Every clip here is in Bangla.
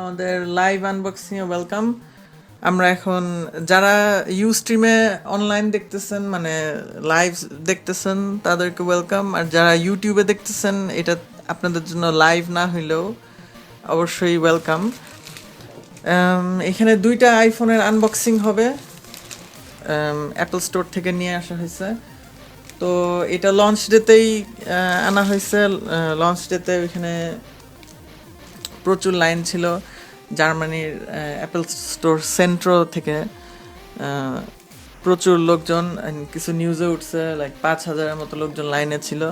আমাদের লাইভ আনবক্সিং এ ওয়েলকাম আমরা এখন, যারা ইউ স্ট্রিমে অনলাইন দেখতেছেন মানে লাইভ দেখতেছেন, তাদেরকে ওয়েলকাম আর যারা ইউটিউবে দেখতেছেন, এটা আপনাদের জন্য লাইভ না হইলেও অবশ্যই ওয়েলকাম এখানে দুইটা আইফোনের আনবক্সিং হবে। অ্যাপল স্টোর থেকে নিয়ে আসা হয়েছে। তো এটা লঞ্চ ডেতেই আনা হয়েছে। লঞ্চ ডেতে ওইখানে প্রচুর লাইন ছিল জার্মানির অ্যাপেল স্টোর সেন্ট্রো থেকে প্রচুর লোকজন কিছু নিউজে উঠছে লাইক পাঁচ হাজারের মতো লোকজন লাইনে ছিল।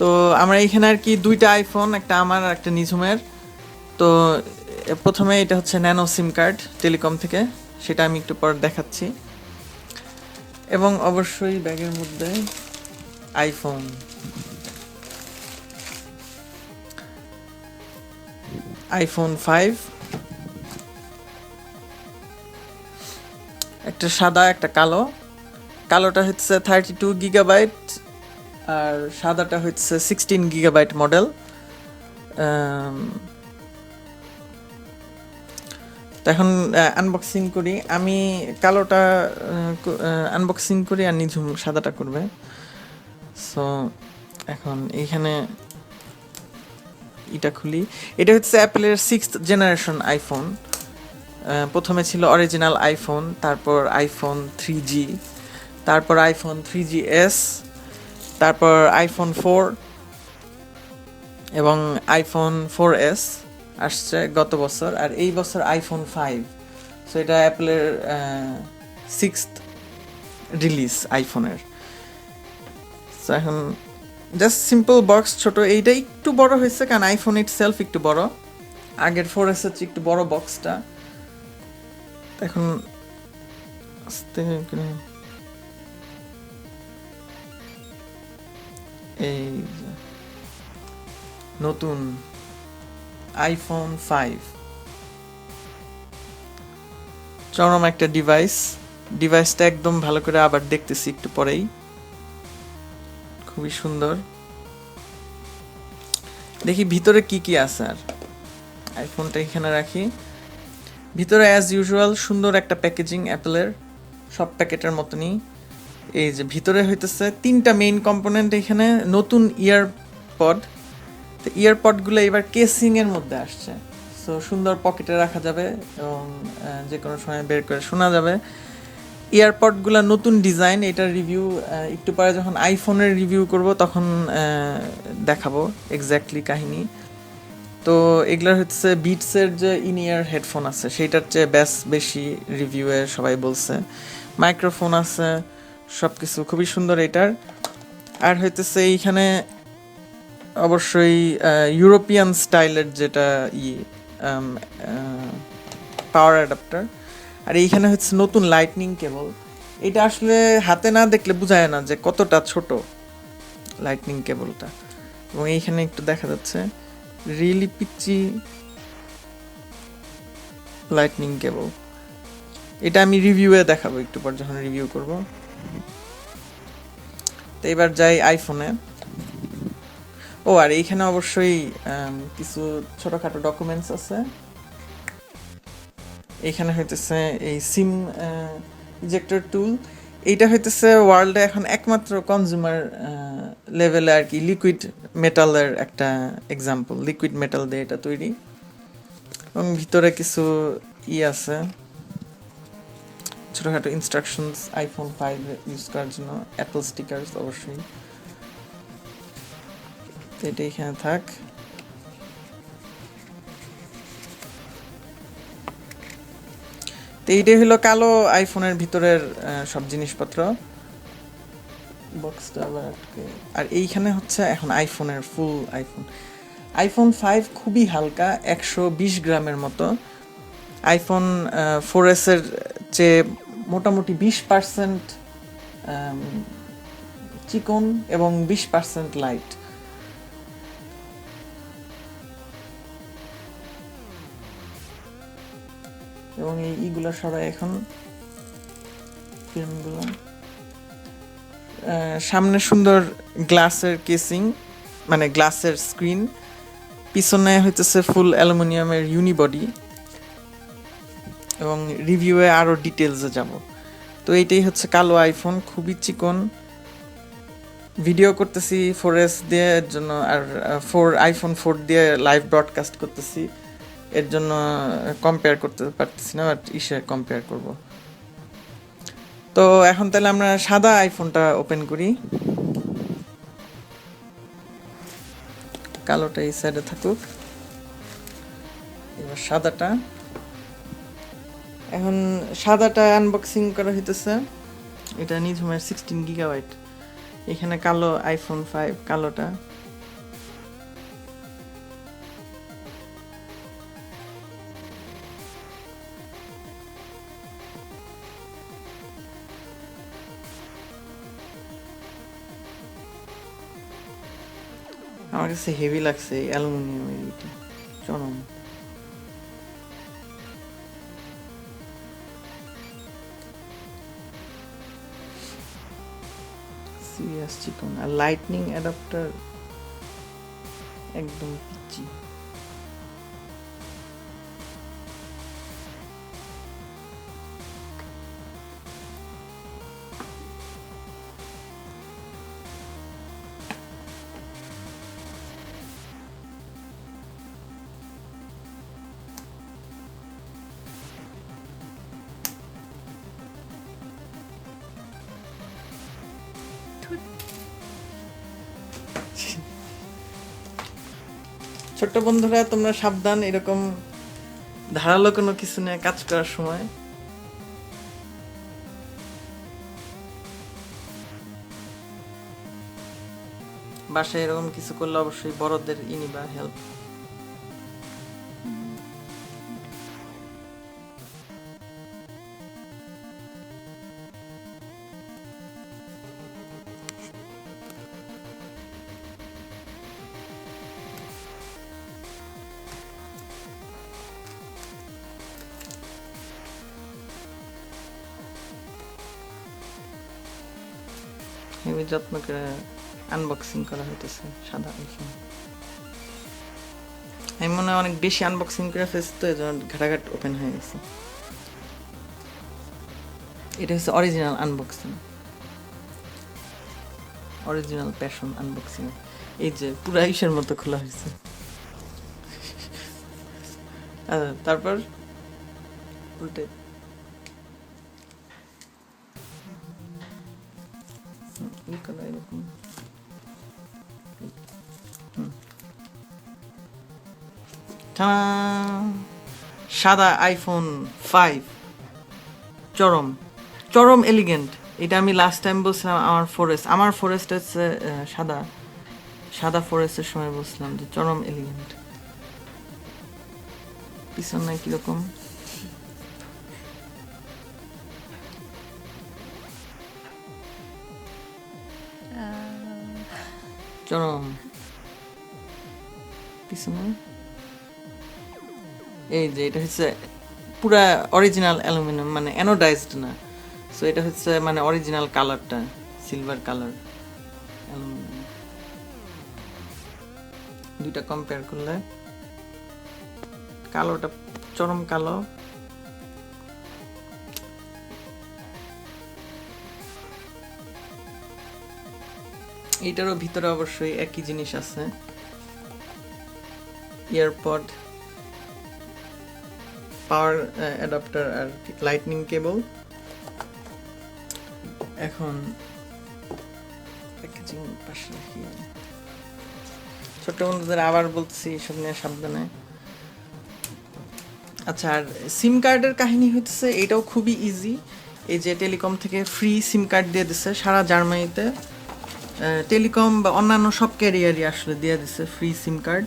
তো আমরা এখানে আর কি দুইটা আইফোন একটা আমার একটা নিঝুমের। তো প্রথমে এটা হচ্ছে ন্যানো সিম কার্ড টেলিকম থেকে, সেটা আমি একটু পর দেখাচ্ছি। এবং অবশ্যই ব্যাগের মধ্যে আইফোন আইফোন ফাইভ একটা সাদা, একটা কালো। কালোটা হচ্ছে থার্টি টু গিগাবাইট আর সাদাটা হচ্ছে সিক্সটিন গিগাবাইট মডেল এখন আনবক্সিং করি। আমি কালোটা আনবক্সিং করি আর নিঝুম সাদাটা করবে। সো এখন এইখানে এটা খুলি। এটা হচ্ছে অ্যাপেলের সিক্স জেনারেশন আইফোন প্রথমে ছিল অরিজিনাল আইফোন তারপর আইফোন থ্রি জি তারপর আইফোন থ্রি জি এস তারপর আইফোন ফোর এবং আইফোন ফোর এস আসছে গত বছর, আর এই বছর আইফোন ফাইভ সো এটা অ্যাপেলের সিক্স রিলিজ আইফোনের এখন জাস্ট সিম্পল বক্স ছোট, এইটা একটু বড় হয়েছে, কারণ আইফোন ইট সেলফ একটু বড়। আগের ফোর এস হচ্ছে একটু বড় বক্সটা এখন এই নতুন আইফোন ফাইভ চরম একটা ডিভাইস ডিভাইসটা একদম ভালো করে আবার দেখতেছি একটু পরেই। খুবই সুন্দর। দেখি ভিতরে কি কি আছে আর। আইফোনটা এখানে রাখি। ভিতরে অ্যাজ ইউজুয়াল সুন্দর একটা প্যাকেজিং অ্যাপেলের, সব প্যাকেটের মতনই। এই যে ভিতরে হইতেছে তিনটা মেইন কম্পোনেন্ট এখানে, নতুন ইয়ারপড তো ইয়ারপডগুলো এবার কেসিংয়ের মধ্যে আসছে। সো সুন্দর পকেটে রাখা যাবে এবং যে কোনো সময় বের করে শোনা যাবে। ইয়ারপডগুলো নতুন ডিজাইন এটার রিভিউ একটু পরে যখন আইফোনের রিভিউ করব তখন দেখাবো এক্স্যাক্টলি কাহিনী। তো এগুলোর হচ্ছে বিটসের যে ইন ইয়ার হেডফোন আছে, সেইটার চেয়ে বেশ বেশি রিভিউয়ে সবাই বলছে। মাইক্রোফোন আছে সব কিছু খুবই সুন্দর এটার। আর হইতেছে এইখানে অবশ্যই ইউরোপিয়ান স্টাইলের যেটা ই পাওয়ার অ্যাডাপ্টার আর এইখানে হচ্ছে নতুন লাইটনিং কেবল এটা আসলে হাতে না দেখলে বোঝায় না যে কতটা ছোট লাইটনিং কেবলটা এবং এইখানে একটু দেখা যাচ্ছে রিয়েলি পিচ্ছি লাইটনিং কেবল এটা আমি রিভিউয়ে দেখাবো একটু পর যখন রিভিউ করব। তো এবার যাই আইফোনে ও, আর এইখানে অবশ্যই কিছু ছোটোখাটো ডকুমেন্টস আছে। এইখানে হইতেছে এই সিম ইজেক্টর টুল এইটা হইতেছে ওয়ার্ল্ডে এখন একমাত্র কনজিউমার লেভেলে আর কি লিকুইড মেটালের একটা এক্সাম্পল লিকুইড মেটাল দিয়ে এটা তৈরি। এবং ভিতরে কিছু ই আছে। ছোটোখাটো ইনস্ট্রাকশনস আইফোন ফাইভ ইউজ করার জন্য। অ্যাপল স্টিকার্স অবশ্যই। তো এটা এখানে থাক। তো এইটাই হলো কালো আইফোনের ভিতরের সব জিনিসপত্র। আর এইখানে হচ্ছে এখন আইফোনের ফুল আইফোন আইফোন ফাইভ খুবই হালকা, একশো বিশ গ্রামের মতো। আইফোন ফোর এসের চেয়ে মোটামুটি বিশ পার্সেন্ট চিকন এবং বিশ পার্সেন্ট লাইট এবং এই ইগুলো সবাই এখন ফিল্মগুলো। সামনে সুন্দর গ্লাসের কেসিং মানে গ্লাসের স্ক্রিন। পিছনে হইতেছে ফুল অ্যালুমিনিয়ামের ইউনিবডি এবং রিভিউয়ে আরও ডিটেলসে যাব। তো এইটাই হচ্ছে কালো আইফোন খুবই চিকন। ভিডিও করতেছি ফোর এস দিয়ে জন্য আর ফোর আইফোন ফোর দিয়ে লাইভ ব্রডকাস্ট করতেছি। এর জন্য কম্পেয়ার করতে পারতেছি না বাট ইসে কম্পেয়ার করব। তো এখন তাহলে আমরা সাদা আইফোনটা ওপেন করি। কালোটা এই সাইডে থাকুক। এবার সাদাটা। এখন সাদাটা আনবক্সিং করা হইতেছে। এটা নিজ হোমের সিক্সটিন গিগাবাইট এখানে কালো আইফোন ফাইভ কালোটা। আমার কাছে হেভি লাগছে অ্যালুমিনিয়ামের এটা চরম। সিরিয়াস চিকন আর লাইটনিং অ্যাডাপ্টার একদম পিচি ছোট্ট বন্ধুরা, তোমরা সাবধান, এরকম ধারালো কোনো কিছু নিয়ে কাজ করার সময়। বাসায় এরকম কিছু করলে অবশ্যই বড়দের ইনি বা হেল্প। হেবি যত্ন করে আনবক্সিং করা হইতেছে সাদা আমি মনে হয় অনেক বেশি আনবক্সিং করে ফেলছি তো এই জন্য ঘাটাঘাট ওপেন হয়ে গেছে। এটা হচ্ছে original unboxing original passion unboxing এই যে পুরা ইসের মতো খোলা হয়েছে তারপর উল্টে ই করা এরকম সাদা আইফোন ফাইভ চরম। চরম এলিগেন্ট এটা আমি লাস্ট টাইম বলছিলাম আমার ফরেস্ট আমার ফরেস্ট হচ্ছে সাদা। সাদা ফরেস্টের সময় বলছিলাম যে চরম এলিগেন্ট পিছন নাই কীরকম? চরম পিছনে এই যে এটা হচ্ছে পুরা অরিজিনাল অ্যালুমিনিয়াম মানে অ্যানোডাইজড না। সো এটা হচ্ছে মানে অরিজিনাল কালারটা সিলভার কালার অ্যালুমিনিয়াম দুইটা কম্পেয়ার করলে। কালোটা চরম কালো। এইটারও ভিতরে অবশ্যই একই জিনিস আছে। ইয়ারপড পাওয়ার অ্যাডাপ্টার আর লাইটনিং কেবল এখন প্যাকেজিং পাশে রাখি। ছোট বন্ধুদের আবার বলছি, এসব নিয়ে সাবধানে। আচ্ছা আর সিম কার্ডের কাহিনী হচ্ছে এটাও খুবই ইজি এই যে টেলিকম থেকে ফ্রি সিম কার্ড দিয়ে দিচ্ছে সারা জার্মানিতে টেলিকম বা অন্যান্য সব ক্যারিয়ারই আসলে দেওয়া দিচ্ছে ফ্রি সিম কার্ড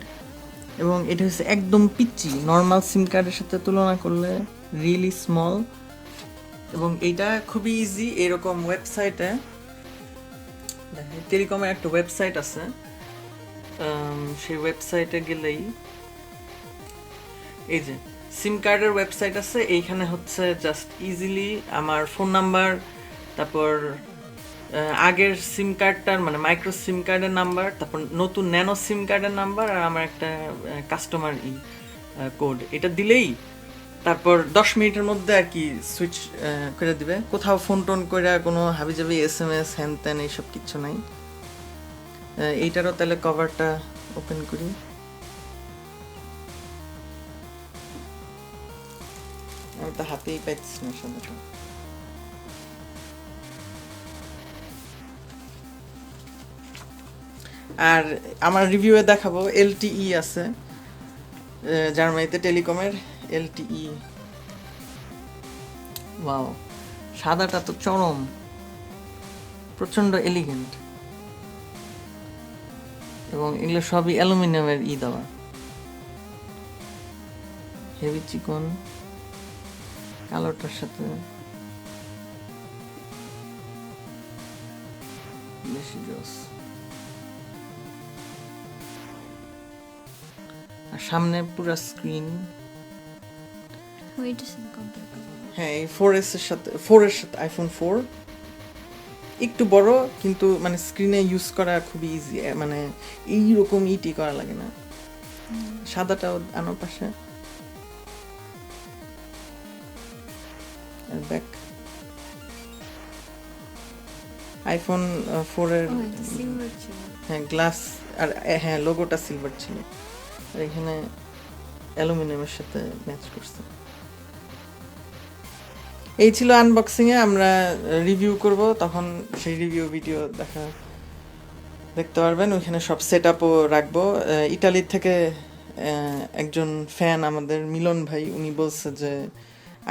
এবং এটা হচ্ছে একদম পিচ্চি নর্মাল সিম কার্ডের সাথে তুলনা করলে রিয়েলি স্মল এবং এইটা খুবই ইজি এরকম ওয়েবসাইটে টেলিকমের একটা ওয়েবসাইট আছে। সেই ওয়েবসাইটে গেলেই এই যে সিম কার্ডের ওয়েবসাইট আছে, এইখানে হচ্ছে জাস্ট ইজিলি আমার ফোন নাম্বার তারপর আগের সিম কার্ডটার মানে মাইক্রো সিম কার্ডের নাম্বার তারপর নতুন ন্যানো সিম কার্ডের নাম্বার আর আমার একটা কাস্টমার ই কোড এটা দিলেই তারপর দশ মিনিটের মধ্যে আর কি সুইচ করে দিবে। কোথাও ফোন টোন করে কোনো হাবি হাবিজাবি এস এম এস হ্যান ত্যান এইসব কিচ্ছু নাই। এইটারও তাহলে কভারটা ওপেন করি। আমি তো হাতেই পাইছি না সামনে আর আমার রিভিউয়ে দেখাবো এলটিই আছে জার্মানিতে টেলিকমের এলটিই ওয়াও সাদাটা তো চরম প্রচণ্ড এলিগেন্ট এবং এগুলো সবই অ্যালুমিনিয়ামের ই দেওয়া। হেভি চিকন, কালোটার সাথে বেশি জোস। আর সামনে পুরো স্ক্রিন. হ্যাঁ এই ফোর এস এর সাথে ফোর এর সাথে আইফোন ফোর একটু বড় কিন্তু মানে স্ক্রিনে ইউজ করা খুবই ইজি মানে এইরকম ইটি করা লাগে না। সাদাটাও আনো পাশে। ব্যাক আইফোন ফোর এর it's silver too. হ্যাঁ গ্লাস আর হ্যাঁ লোগোটা সিলভার ছিল আর এখানে অ্যালুমিনিয়ামের সাথে ম্যাচ করছে। এই ছিল আনবক্সিং এ আমরা রিভিউ করব, তখন সেই রিভিউ ভিডিও দেখা দেখতে পারবেন। ওইখানে সব সেট আপও রাখব ইটালির থেকে একজন ফ্যান আমাদের, মিলন ভাই, উনি বলছে যে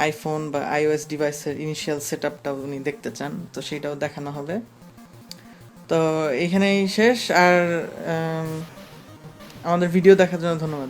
আইফোন বা আইওএস ডিভাইসের ইনিশিয়াল সেট আপটাও উনি দেখতে চান, তো সেটাও দেখানো হবে। তো এখানেই শেষ। আর আমাদের ভিডিও দেখার জন্য ধন্যবাদ।